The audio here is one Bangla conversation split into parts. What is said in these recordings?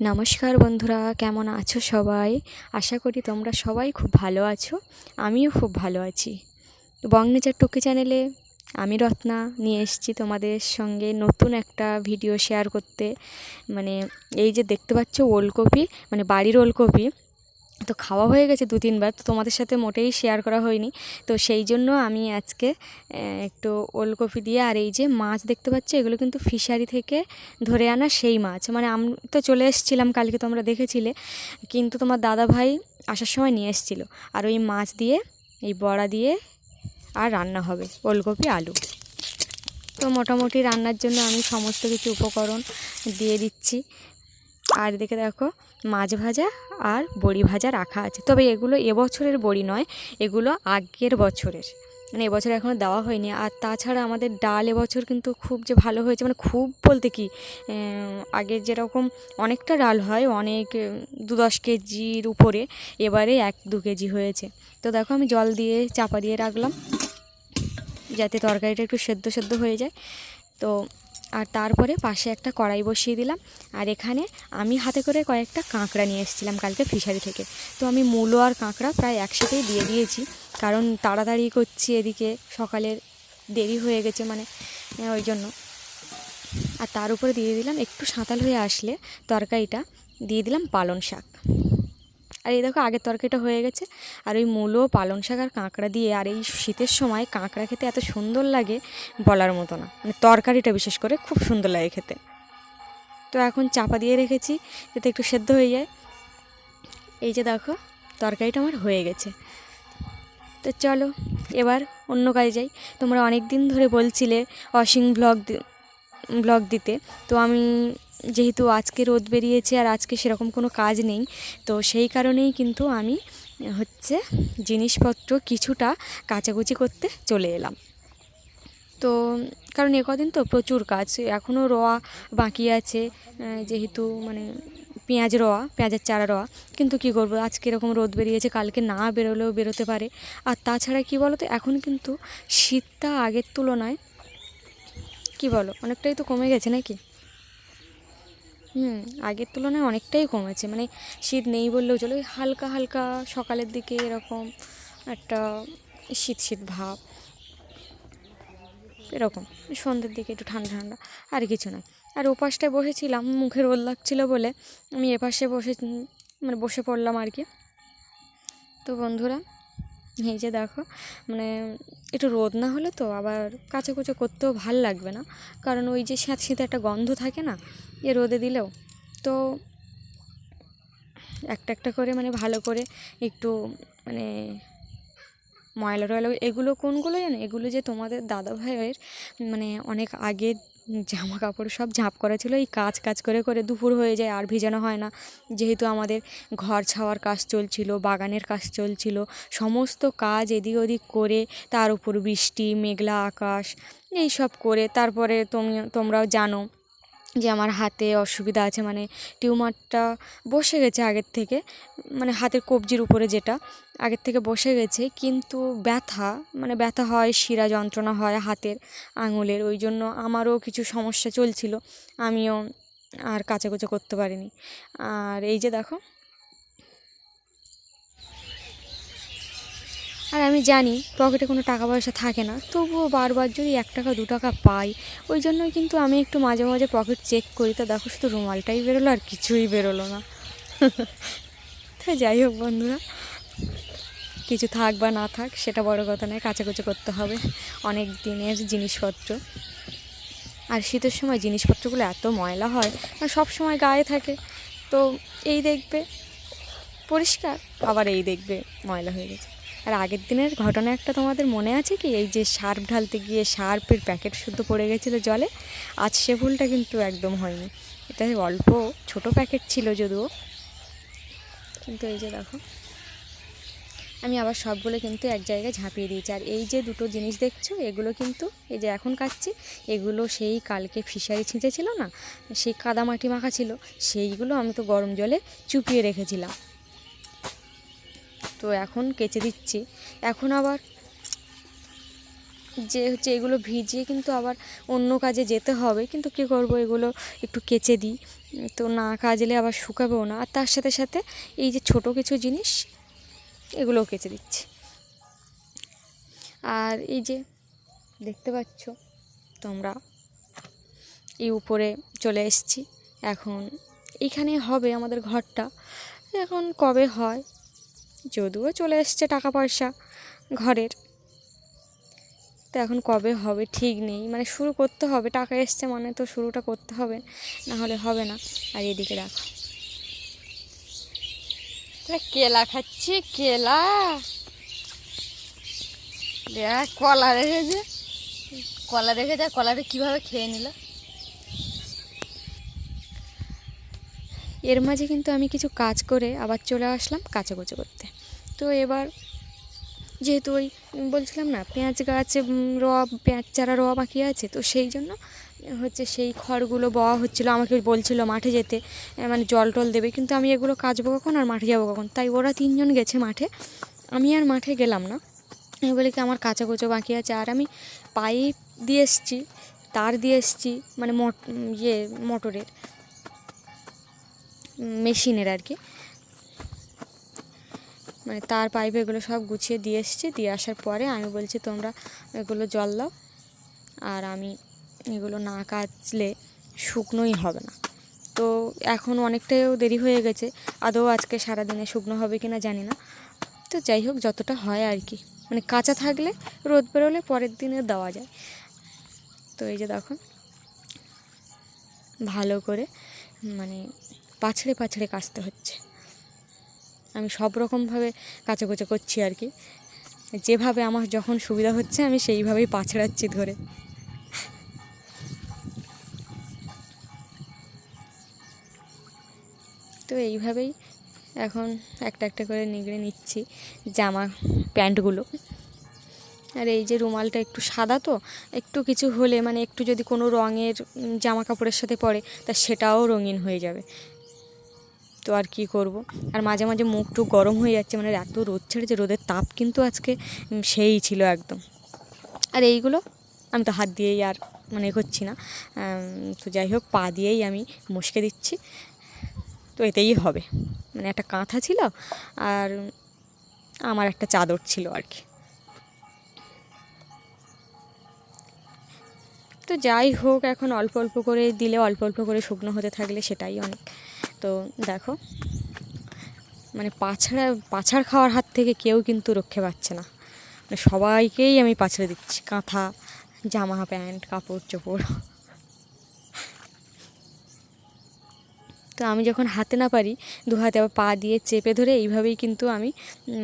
নমস্কার বন্ধুরা, কেমন আছো সবাই? আশা করি তোমরা সবাই খুব ভালো আছো, আমিও খুব ভালো আছি। বংনেচার টুকি চ্যানেলে আমি রত্না নিয়ে এসেছি তোমাদের সঙ্গে নতুন একটা ভিডিও শেয়ার করতে। মানে এই যে দেখতে পাচ্ছ ওলকপি মানে বাড়ির ওলকপি তো খাওয়া হয়ে গেছে দু তিনবার, তো তোমাদের সাথে মোটেই শেয়ার করা হয়নি। তো সেই জন্য আমি আজকে একটু ওলকপি দিয়ে আর এই যে মাছ দেখতে পাচ্ছ, এগুলো কিন্তু ফিশারি থেকে ধরে আনা সেই মাছ। মানে আমি তো চলে এসেছিলাম, কালকে তোমরা দেখেছিলে, কিন্তু তোমার দাদা ভাই আসার সময় নিয়ে এসেছিল। আর ওই মাছ দিয়ে, এই বড়া দিয়ে আর রান্না হবে, ওলকপি, আলু। তো মোটামুটি রান্নার জন্য আমি সমস্ত কিছু উপকরণ দিয়ে দিচ্ছি। আর দেখে দেখো মাছ ভাজা আর বড়ি ভাজা রাখা আছে। তবে এগুলো এবছরের বড়ি নয়, এগুলো আগের বছরের। মানে এবছর এখনও দেওয়া হয়নি। আর তাছাড়া আমাদের ডাল এবছর কিন্তু খুব যে ভালো হয়েছে মানে খুব বলতে কি আগে যেরকম অনেকটা ডাল হয়, অনেক দু দশ কেজির উপরে, এবারে এক দু কেজি হয়েছে। তো দেখো আমি জল দিয়ে চাপা দিয়ে রাখলাম, যাতে তরকারিটা একটু সেদ্ধ সেদ্ধ হয়ে যায়। তো আর তারপরে পাশে একটা কড়াই বসিয়ে দিলাম। আর এখানে আমি হাতে করে কয়েকটা কাঁকড়া নিয়ে এসেছিলাম কালকে ফিশারি থেকে। তো আমি মূলো আর কাঁকড়া প্রায় একসাথেই দিয়ে দিয়েছি। কারণ তাড়াতাড়ি করছি এদিকে, সকালের দেরি হয়ে গেছে মানে ওই জন্য। আর তার উপরে দিয়ে দিলাম, একটু সাঁতাল হয়ে আসলে তরকারিটা, দিয়ে দিলাম পালং শাক। আর এই দেখো আগের তরকারিটা হয়ে গেছে। আর ওই মূলো, পালং শাক আর কাঁকড়া দিয়ে আর এই শীতের সময় কাঁকড়া খেতে এত সুন্দর লাগে বলার মতো না। মানে তরকারিটা বিশেষ করে খুব সুন্দর লাগে খেতে। তো এখন চাপা দিয়ে রেখেছি যাতে একটু সেদ্ধ হয়ে যায়। এই যে দেখো, তরকারিটা আমার হয়ে গেছে। তো চলো, এবার অন্য কাজে যাই। তোমরা অনেক দিন ধরে বলছিলে অসীম ব্লগ ব্লগ দিতে। তো আমি যেহেতু আজকে রোদ বেরিয়েছে আর আজকে সেরকম কোনো কাজ নেই, তো সেই কারণেই কিন্তু আমি হচ্ছে জিনিসপত্র কিছুটা কাচাকুচি করতে চলে এলাম। তো কারণ এ কদিন তো প্রচুর কাজ, এখনও রোয়া বাকি আছে যেহেতু মানে পেঁয়াজ রোয়া, পেঁয়াজের চারা রোয়া, কিন্তু কি করব, আজকে এরকম রোদ বেরিয়েছে, কালকে না বেরোলেও বেরোতে পারে। আর তাছাড়া কি বলো তো এখন কিন্তু শীতটা আগের তুলনায়, কি বলো, অনেকটাই তো কমে গেছে নাকি? হুম, আগের তুলনায় অনেকটাই কমেছে। মানে শীত নেই বললেও চলো, ওই হালকা হালকা সকালের দিকে এরকম একটা শীত শীত ভাব। এরকম, সন্ধ্যের দিকে একটু ঠান্ডা ঠান্ডা, আর কিছু নয়। আর ওপাশটায় বসেছিলাম মুখে রোদ লাগছিল বলে, আমি এপাশে বসে মানে বসে পড়লাম আর কি। তো বন্ধুরা এই যে দেখো মানে একটু রোদ না হলে তো আবার কাচাকুচো করতেও ভালো লাগবে না। কারণ ওই যে স্যাঁত শীতে একটা গন্ধ থাকে না, এ রোদে দিলেও। তো একটা একটা করে মানে ভালো করে একটু মানে ময়লা টয়লা, এগুলো কোনগুলো জানো? এগুলো যে তোমাদের দাদা ভাইয়ের মানে অনেক আগে জামা কাপড় সব ঝাঁপ করা ছিল। এই কাজ কাজ করে করে দুপুর হয়ে যায়, আর ভিজানো হয় না। যেহেতু আমাদের ঘর ছাওয়ার কাজ চলছিল, বাগানের কাজ চলছিল, সমস্ত কাজ এদিক ওদিক করে তার উপর বৃষ্টি, মেঘলা আকাশ এই সব করে তারপরে তুমি, তোমরাও জানো যে আমার হাতে অসুবিধা আছে মানে টিউমারটা বসে গেছে আগের থেকে মানে হাতের কবজির উপরে যেটা, আগের থেকে বসে গেছে, কিন্তু ব্যথা মানে ব্যথা হয়, শিরা যন্ত্রণা হয় হাতের আঙুলের, ওই জন্য আমারও কিছু সমস্যা চলছিল, আমিও আর কাচাকুচো করতে পারিনি। আর এই যে দেখো আর আমি জানি পকেটে কোনো টাকা পয়সা থাকে না, তবুও বারবার যদি এক টাকা, দু টাকা পাই, ওই জন্য কিন্তু আমি একটু মাঝে মাঝে পকেট চেক করি। তা দেখো, শুধু রুমালটাই বেরোলো আর কিছুই বেরোলো না। তো যাই হোক বন্ধুরা, কিছু থাক বা না থাক, সেটা বড় কথা নয়, কাচাকুচো করতে হবে। অনেক দিনের জিনিসপত্র। আর শীতের সময় জিনিসপত্রগুলো এত ময়লা হয়, আর সব সময় গায়ে থাকে। তো এই দেখবে, পরিষ্কার, আবার এই দেখবে ময়লা হয়ে গেছে। আর আগের দিনের ঘটনা একটা তোমাদের মনে আছে কি? এই যে সার্প ঢালতে গিয়ে সার্পের প্যাকেট শুদ্ধ পড়ে গেছিল জলে, আজ সে ভুলটা কিন্তু একদম হয়নি। এটা অল্প ছোট প্যাকেট ছিল যদিও। কিন্তু এই যে দেখো, আমি আবার সবগুলো কিন্তু এক জায়গায় ঝাঁপিয়ে দিয়েছি। আর এই যে দুটো জিনিস দেখছ, এগুলো কিন্তু এই যে এখন কাচ্ছি এগুলো সেই কালকে ফিশারি ছিঁচেছিল না, সেই কাদামাটি মাখা ছিল, সেইগুলো আমি তো গরম জলে চুপিয়ে রেখেছিলাম। তো এখন কেচে দিচ্ছি। এখন আবার যে হচ্ছে এগুলো ভিজিয়ে কিন্তু আবার অন্য কাজে যেতে হবে। কিন্তু কী করব? এগুলো একটু কেচে দিই। তো না কাজলে আবার শুকাবেও না। আর তার সাথে সাথে এই যে ছোট কিছু জিনিস, এগুলোও কেচে দিচ্ছি। আর এই যে দেখতে পাচ্ছ তোমরা, এই উপরে চলে এসেছি। এখন এইখানে হবে আমাদের ঘরটা। এখন কবে হয়? যদিও চলে এসছে টাকা পয়সা ঘরের। তো এখন কবে হবে ঠিক নেই। মানে শুরু করতে হবে, টাকা এসছে মানে তো শুরুটা করতে হবে, না হলে হবে না। আর এদিকে এটা কেলা খাচ্ছি, কেলা। দেখ, কলা রেখেছে। কলা রেখেছে কলাটা কীভাবে খেয়ে নিল? এর মাঝে কিন্তু আমি কিছু কাজ করে আবার চলে আসলাম কাচাকুচো করতে। তো এবার যেহেতু ওই বলছিলাম না, পেঁয়াজ গাছ র পেঁয়াজ চারা র বাকি আছে, তো সেই জন্য হচ্ছে সেই খড়গুলো বওয়া হচ্ছিল, আমাকে বলছিল মাঠে যেতে মানে জল টল দেবে, কিন্তু আমি এগুলো কাচবো কখন আর মাঠে যাব কখন? তাই ওরা তিনজন গেছে মাঠে, আমি আর মাঠে গেলাম না। আমি বলি কি, আমার কাচাকুচো বাকি আছে। আর আমি পাইপ দিয়ে এসছি, তার দিয়ে এসছি মানে মট ইয়ে মোটরের। মেশিনের আর কি। মানে তার পাইপ এগুলো সব গুছিয়ে দিয়ে এসছি। দিয়ে আসার পরে আমি বলছি, তোমরা এগুলো জল দাও আর আমি এগুলো না কাচলে শুকনোই হবে না। তো এখন অনেকটাও দেরি হয়ে গেছে। আদৌ আজকে সারাদিনে শুকনো হবে কি না জানি না। তো যাই হোক, যতটা হয় আর কি। মানে কাঁচা থাকলে রোদ বেরোলে পরের দিনে দেওয়া যায়। তো এই যে দেখো ভালো করে মানে পাছড়ে পাছড়ে কাচতে হচ্ছে। আমি সব রকমভাবে কাচাকুচো করছি আর কি। যেভাবে আমার যখন সুবিধা হচ্ছে, আমি সেইভাবেই পাছড়াচ্ছি ধরে। তো এইভাবেই এখন একটা একটা করে নিগড়ে নিচ্ছি জামা প্যান্টগুলো। আর এই যে রুমালটা একটু সাদা তো, একটু কিছু হলে মানে একটু যদি কোনো রঙের জামা কাপড়ের সাথে পরে, তা সেটাও রঙিন হয়ে যাবে। তো আর কি করব? আর মাঝে মাঝে মুখ টুক গরম হয়ে যাচ্ছে মানে এত রোদ ছেড়েছে, রোদের তাপ কিন্তু আজকে সেই ছিল একদম। আর এইগুলো আমি তো হাত দিয়েই আর মানে করছি না। তো যাই হোক, পা দিয়েই আমি মুশকে দিচ্ছি। তো এতেই হবে। মানে একটা কাঁথা ছিল আর আমার একটা চাদর ছিল আর কি। তো যাই হোক, এখন অল্প অল্প করে দিলে, অল্প অল্প করে শুকনো হতে থাকলে সেটাই অনেক। তো দেখো মানে পাছড়া, পাছাড় খাওয়ার হাত থেকে কেউ কিন্তু রক্ষে পাচ্ছে না। মানে সবাইকেই আমি পাছড়ে দিচ্ছি, কাঁথা, জামা, প্যান্ট, কাপড় চোপড়। তো আমি যখন হাতে না পারি, দু হাতে আবার পা দিয়ে চেপে ধরে এইভাবেই কিন্তু আমি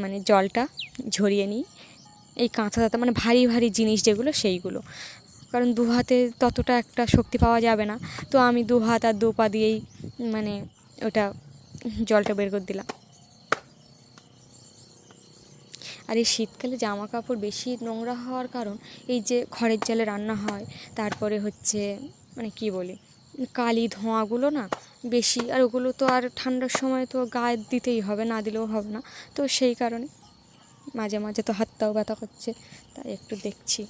মানে জলটা ঝরিয়ে নিই। এই কাঁথা তাতা মানে ভারী ভারী জিনিস যেগুলো, সেইগুলো। কারণ দু হাতে ততটা একটা শক্তি পাওয়া যাবে না। তো আমি দু হাত আর দু পা দিয়েই মানে ওটা জলটা বের করে দিলাম। আর এই শীতকালে জামা কাপড় বেশি নোংরা হওয়ার কারণ এই যে খড়ের জলে রান্না হয়, তারপরে হচ্ছে মানে কি বলি, কালি ধোঁয়াগুলো না বেশি, আর ওগুলো তো আর ঠান্ডার সময় তো গায়ে দিতেই হবে, না দিলেও হবে না। তো সেই কারণে মাঝে মাঝে তো হাতটাও ব্যথা করছে, তাই একটু দেখছি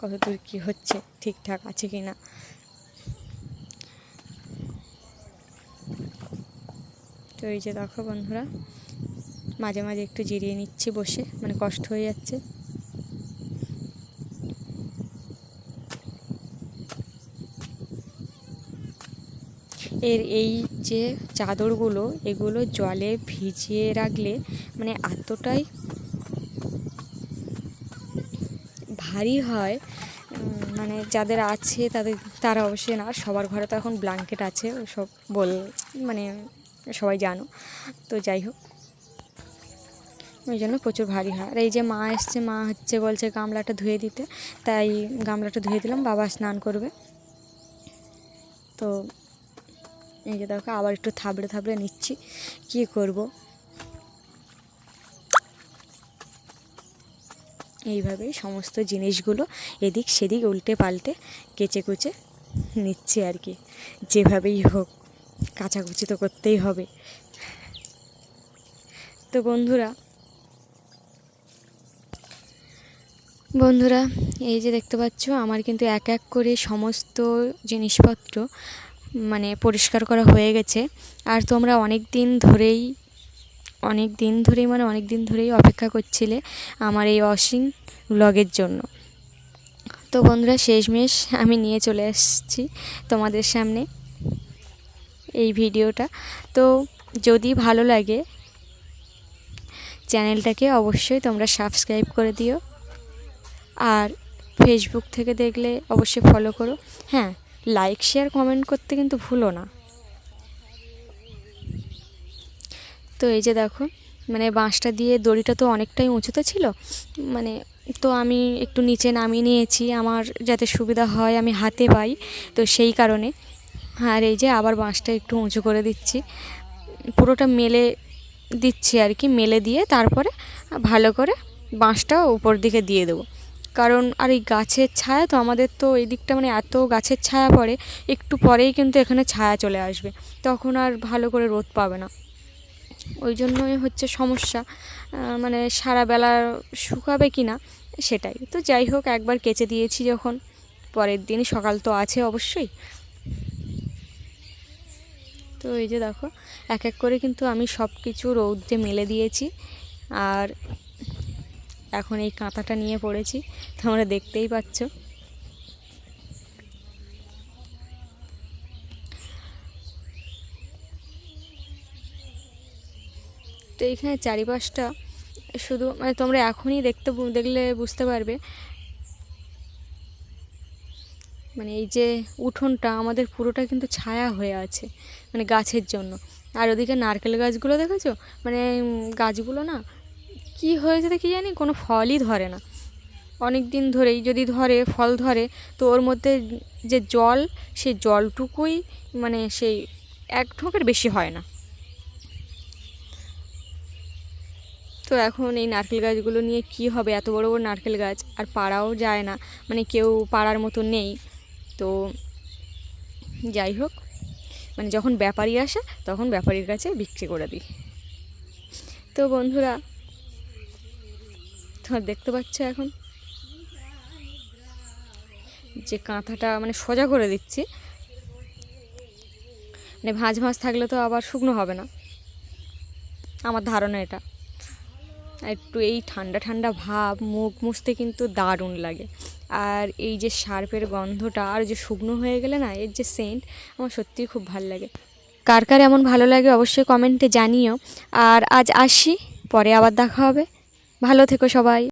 কত দূর কী হচ্ছে, ঠিকঠাক আছে কি না তো এই যে দেখো বন্ধুরা, মাঝে মাঝে একটু জিরিয়ে নিচ্ছি বসে মানে কষ্ট হয়ে যাচ্ছে। এর এই যে চাদরগুলো, এগুলো জলে ভিজিয়ে রাখলে মানে এতটাই ভারী হয় মানে যাদের আছে তাদের, তারা অবশ্যই না সবার ঘরে তো এখন ব্ল্যাঙ্কেট আছে সব বল মানে সবাই জানো। তো যাই হোক। ওই জন্য প্রচুর ভারী হয়। আর এই যে মা এসছে, মা হচ্ছে বলছে গামলাটা ধুয়ে দিতে। তাই গামলাটা ধুয়ে দিলাম, বাবা স্নান করবে। তো এই যে দেখো, আবার একটু থাবড়ে থাবড়ে নিচ্ছি। কী করব? এইভাবেই সমস্ত জিনিসগুলো এদিক সেদিক উল্টে পাল্টে কেচে কুচে নিচ্ছি আর কি। যেভাবেই হোক। কাচাকুচি তো করতেই হবে। তো বন্ধুরা বন্ধুরা, এই যে দেখতে পাচ্ছ, আমার কিন্তু এক এক করে সমস্ত জিনিসপত্র মানে পরিষ্কার করা হয়ে গেছে। আর তোমরা অনেক দিন ধরেই, অনেক দিন ধরেই মানে অনেক দিন ধরেই অপেক্ষা করছিলে আমার এই অসীম ব্লগের জন্য। তো বন্ধুরা, শেষমেশ আমি নিয়ে চলে আসছি তোমাদের সামনে। এই ভিডিওটা। তো যদি ভালো লাগে, চ্যানেলটাকে অবশ্যই তোমরা সাবস্ক্রাইব করে দিও। আর ফেসবুক থেকে দেখলে অবশ্যই ফলো করো। হ্যাঁ লাইক শেয়ার কমেন্ট করতে কিন্তু ভুলো না। তো এই যে দেখো মানে বাঁশটা দিয়ে দড়িটা তো অনেকটাই উঁচুতে ছিল। মানে তো আমি একটু নিচে নামিয়ে নিয়েছি। আমার যাতে সুবিধা হয়, আমি হাতে পাই। তো সেই কারণে আর এই যে আবার বাঁশটা একটু উঁচু করে দিচ্ছি। পুরোটা মেলে দিচ্ছি আর কি, মেলে দিয়ে তারপরে ভালো করে বাঁশটা উপর দিকে দিয়ে দেবো। কারণ আর এই গাছের ছায়া তো আমাদের তো এই দিকটা মানে এত গাছের ছায়া পড়ে, একটু পরেই কিন্তু এখানে ছায়া চলে আসবে, তখন আর ভালো করে রোদ পাবে না। ওই জন্যই হচ্ছে সমস্যা মানে সারা বেলা শুকাবে কি না সেটাই। তো যাই হোক, একবার কেচে দিয়েছি যখন, পরের দিন সকাল তো আছে অবশ্যই। তো এই যে দেখো, এক এক করে কিন্তু আমি সব কিছু রৌদ্রে মেলে দিয়েছি। আর এখন এই কাঁথাটা নিয়ে পড়েছি, তোমরা দেখতেই পাচ্ছ। তো এইখানে চারিপাশটা শুধু মানে তোমরা এখনই দেখতে দেখলে বুঝতে পারবে মানে এই যে উঠোনটা, আমাদের পুরোটা কিন্তু ছায়া হয়ে আছে মানে গাছের জন্য। আর ওদিকে নারকেল গাছগুলো দেখেছ? মানে গাছগুলো না, কি হয়েছে কি জানি, কোনো ফলই ধরে না। অনেক দিন ধরেই যদি ধরে, ফল ধরে, তো ওর মধ্যে যে জল, সেই জলটুকুই মানে সেই এক ঢোকের বেশি হয় না। তো এখন এই নারকেল গাছগুলো নিয়ে কি হবে? এত বড় বড় নারকেল গাছ, আর পাড়াও যায় না। মানে কেউ পাড়ার মতো নেই। তো যাই হোক মানে যখন ব্যাপারী আসে, তখন ব্যাপারীর কাছে বিক্রি করে দিই। তো বন্ধুরা, তোমার দেখতে পাচ্ছ এখন যে কাঁথাটা মানে সোজা করে দিচ্ছি। মানে ভাঁজ ভাঁজ থাকলে তো আবার শুকনো হবে না। আমার ধারণা এটা। একটু এই ঠান্ডা ঠান্ডা ভাব, মুখ মুছতে কিন্তু দারুণ লাগে। আর এই যে শার্পের গন্ধটা আর যে শুকনো হয়ে গেলে না, এর যে সেন্ট আমার সত্যিই খুব ভালো লাগে। কার কার এমন ভালো লাগে অবশ্যই কমেন্টে জানিও। আর আজ আসি, পরে আবার দেখা হবে। ভালো থেকো সবাই।